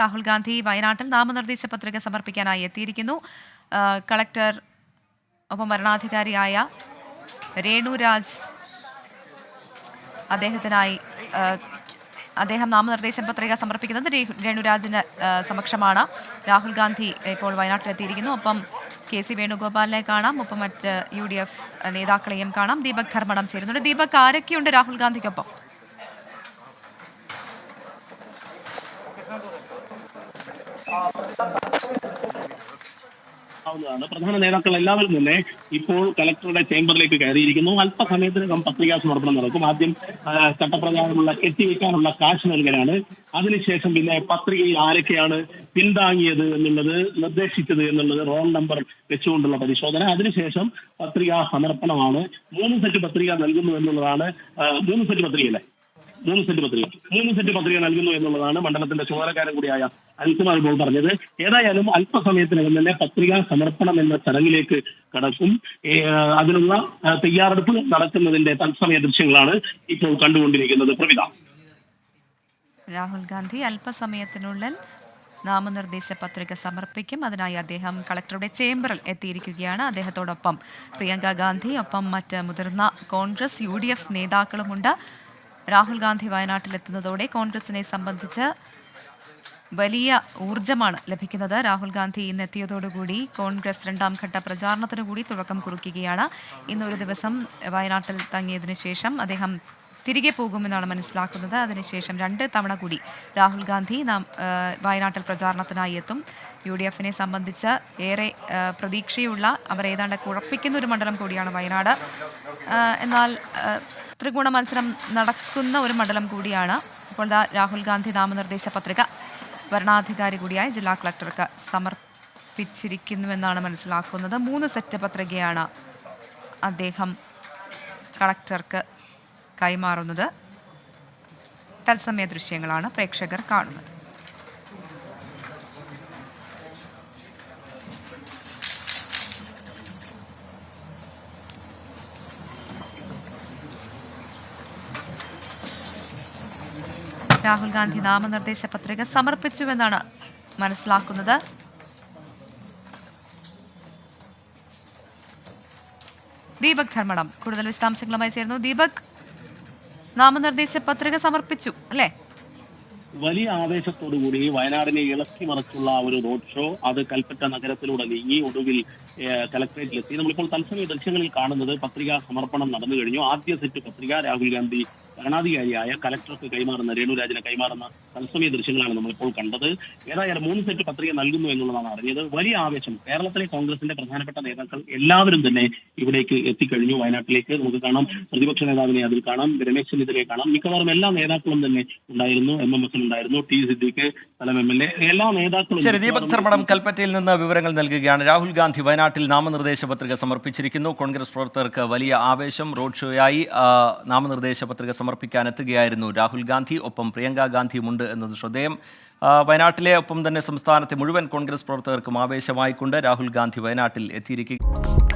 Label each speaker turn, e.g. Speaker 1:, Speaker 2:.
Speaker 1: രാഹുൽ ഗാന്ധി വയനാട്ടിൽ നാമനിർദ്ദേശ പത്രിക സമർപ്പിക്കാനായി എത്തിയിരിക്കുന്നു. കളക്ടർ ഒപ്പം വരണാധികാരിയായ രേണുരാജ് അദ്ദേഹത്തിനായി അദ്ദേഹം നാമനിർദ്ദേശ പത്രിക സമർപ്പിക്കുന്നത് രേണുരാജിന് സമക്ഷമാണ്. രാഹുൽ ഗാന്ധി ഇപ്പോൾ വയനാട്ടിലെത്തിയിരിക്കുന്നു. ഒപ്പം കെ സി വേണുഗോപാലിനെ കാണാം. ഒപ്പം മറ്റ് യു ഡി എഫ് നേതാക്കളെയും കാണാം. ദീപക് ധർമ്മടം ചേരുന്നുണ്ട്. ദീപക് ആരൊക്കെയുണ്ട് രാഹുൽ ഗാന്ധിക്കൊപ്പം?
Speaker 2: ആവുന്നതാണ്. പ്രധാന നേതാക്കൾ എല്ലാവരും തന്നെ ഇപ്പോൾ കലക്ടറുടെ ചേംബറിലേക്ക് കയറിയിരിക്കുന്നു. അല്പസമയത്തിനകം പത്രികാ സമർപ്പണം നടക്കും. ആദ്യം ചട്ടപ്രകാരമുള്ള കെട്ടിവെക്കാനുള്ള കാശ് നൽകാനാണ് അതിനുശേഷം പിന്നെ പത്രികയിൽ ആരൊക്കെയാണ് പിന്താങ്ങിയത് എന്നുള്ളത് നിർദ്ദേശിച്ചത് എന്നുള്ളത് റോൾ നമ്പർ വെച്ചുകൊണ്ടുള്ള പരിശോധന. അതിനുശേഷം പത്രികാ സമർപ്പണമാണ്. മൂന്ന് സെറ്റ് പത്രിക നൽകുന്നു എന്നുള്ളതാണ് മൂന്ന് സെറ്റ് പത്രികയല്ലേ? മൂന്ന് സെന്റ് പത്രിക. മൂന്ന് സെന്റ് പത്രിക നൽകുന്നു എന്നുള്ളതാണ് മണ്ഡലത്തിന്റെ ചുമതലക്കാരൻ കൂടിയായ അൽസുമാർ ഇപ്പോൾ പറഞ്ഞത്. ഏതായാലും അല്പസമയത്തിനകം തന്നെ പത്രിക സമർപ്പണം എന്ന ചടങ്ങിലേക്ക് കടക്കും. അതിനുള്ള തയ്യാറെടുപ്പ് നടക്കുന്നതിന്റെ തത്സമയ ദൃശ്യങ്ങളാണ് ഇപ്പോൾ കണ്ടുകൊണ്ടിരിക്കുന്നത്. പ്രവിത.
Speaker 1: രാഹുൽ ഗാന്ധി അല്പസമയത്തിനുള്ളിൽ നാമനിർദ്ദേശ പത്രിക സമർപ്പിക്കും. അതിനായി അദ്ദേഹം കളക്ടറുടെ ചേംബറിൽ എത്തിയിരിക്കുകയാണ് അദ്ദേഹത്തോടൊപ്പം. പ്രിയങ്ക ഗാന്ധി ഒപ്പം മറ്റ് മുതിർന്ന കോൺഗ്രസ് യു നേതാക്കളുമുണ്ട്. രാഹുൽ ഗാന്ധി വയനാട്ടിലെത്തുന്നതോടെ കോൺഗ്രസിനെ സംബന്ധിച്ച് വലിയ ഊർജമാണ് ലഭിക്കുന്നത്. രാഹുൽ ഗാന്ധി ഇന്ന് എത്തിയതോടുകൂടി കോൺഗ്രസ് രണ്ടാം ഘട്ട പ്രചാരണത്തിനു കൂടി തുടക്കം കുറിക്കുകയാണ്. ഇന്നൊരു ദിവസം വയനാട്ടിൽ തങ്ങിയതിനു ശേഷം അദ്ദേഹം തിരികെ പോകുമെന്നാണ് മനസ്സിലാക്കുന്നത്. അതിനുശേഷം രണ്ട് തവണ കൂടി രാഹുൽ ഗാന്ധി നാം വയനാട്ടിൽ പ്രചാരണത്തിനായി എത്തും. യു ഡി എഫിനെ സംബന്ധിച്ച് ഏറെ പ്രതീക്ഷയുള്ള അവർ ഏതാണ്ട് കുഴപ്പിക്കുന്ന ഒരു മണ്ഡലം കൂടിയാണ് വയനാട്. എന്നാൽ ത്രികോണ മത്സരം നടക്കുന്ന ഒരു മണ്ഡലം കൂടിയാണ്. അപ്പോൾ രാഹുൽ ഗാന്ധി നാമനിർദ്ദേശ പത്രിക ഭരണാധികാരി കൂടിയായ ജില്ലാ കളക്ടർക്ക് സമർപ്പിച്ചിരിക്കുന്നുവെന്നാണ് മനസ്സിലാക്കുന്നത്. മൂന്ന് സെറ്റ് പത്രികയാണ് അദ്ദേഹം കളക്ടർക്ക് കൈമാറുന്നത്. തത്സമയ ദൃശ്യങ്ങളാണ് പ്രേക്ഷകർ കാണുന്നത്. രാഹുൽ ഗാന്ധി നാമനിർദ്ദേശ പത്രിക സമർപ്പിച്ചുവെന്നാണ് മനസ്സിലാക്കുന്നത്. ദീപക് ധർമ്മടം കൂടുതൽ വിശദാംശങ്ങളുമായി ചേർന്നു ദീപക് നാമനിർദ്ദേശ പത്രിക സമർപ്പിച്ചു അല്ലേ?
Speaker 2: വലിയ ആവേശത്തോടുകൂടി വയനാടിനെ ഇളക്കി മറിച്ചുള്ള ഒരു റോഡ് ഷോ അത് കൽപ്പറ്റ നഗരത്തിലൂടെ നീങ്ങി ഒടുവിൽ കലക്ട്രേറ്റിലെത്തി. നമ്മളിപ്പോൾ തത്സമയ ദൃശ്യങ്ങളിൽ കാണുന്നത് പത്രികാ സമർപ്പണം നടന്നു കഴിഞ്ഞു. ആദ്യ സെറ്റ് പത്രിക രാഹുൽ ഗാന്ധി ഭരണാധികാരിയായ കലക്ടർക്ക് കൈമാറുന്ന രേണുരാജിനെ കൈമാറുന്ന തത്സമയ ദൃശ്യങ്ങളാണ് നമ്മളിപ്പോൾ കണ്ടത്. ഏതായാലും മൂന്ന് സെറ്റ് പത്രിക നൽകുന്നു എന്നുള്ളതാണ് അറിഞ്ഞത്. വലിയ ആവേശം. കേരളത്തിലെ കോൺഗ്രസിന്റെ പ്രധാനപ്പെട്ട നേതാക്കൾ എല്ലാവരും തന്നെ ഇവിടേക്ക് എത്തിക്കഴിഞ്ഞു. വയനാട്ടിലേക്ക് നമുക്ക് കാണാം. പ്രതിപക്ഷ നേതാവിനെ അതിൽ കാണാം. രമേശ് ചെന്നിത്തലയെ കാണാം. മിക്കവാറും എല്ലാ നേതാക്കളും തന്നെ ഉണ്ടായിരുന്നു. എം എം എസ് ഉണ്ടായിരുന്നു. ടി സിദ്ദീഖ് സ്ഥലം എം എൽ എ എല്ലാ നേതാക്കളും
Speaker 3: ശരി ദീപക് ധർമ്മടം കൽപ്പറ്റയിൽ നിന്ന് വിവരങ്ങൾ നൽകുകയാണ്. രാഹുൽ ഗാന്ധി വയനാട്ടിൽ നാമനിർദ്ദേശ പത്രിക സമർപ്പിച്ചിരിക്കുന്നു. കോൺഗ്രസ് പ്രവർത്തകർക്ക് വലിയ ആവേശം. റോഡ് ഷോയായി നാമനിർദ്ദേശ പത്രിക സമർപ്പിക്കാൻ എത്തുകയായിരുന്നു രാഹുൽ ഗാന്ധി ഒപ്പം പ്രിയങ്ക ഗാന്ധിയുമുണ്ട് എന്നത് ശ്രദ്ധേയം. വയനാട്ടിലെ ഒപ്പം തന്നെ സംസ്ഥാനത്തെ മുഴുവൻ കോൺഗ്രസ് പ്രവർത്തകർക്കും ആവേശമായിക്കൊണ്ട് രാഹുൽ ഗാന്ധി വയനാട്ടിൽ എത്തിയിരിക്കുക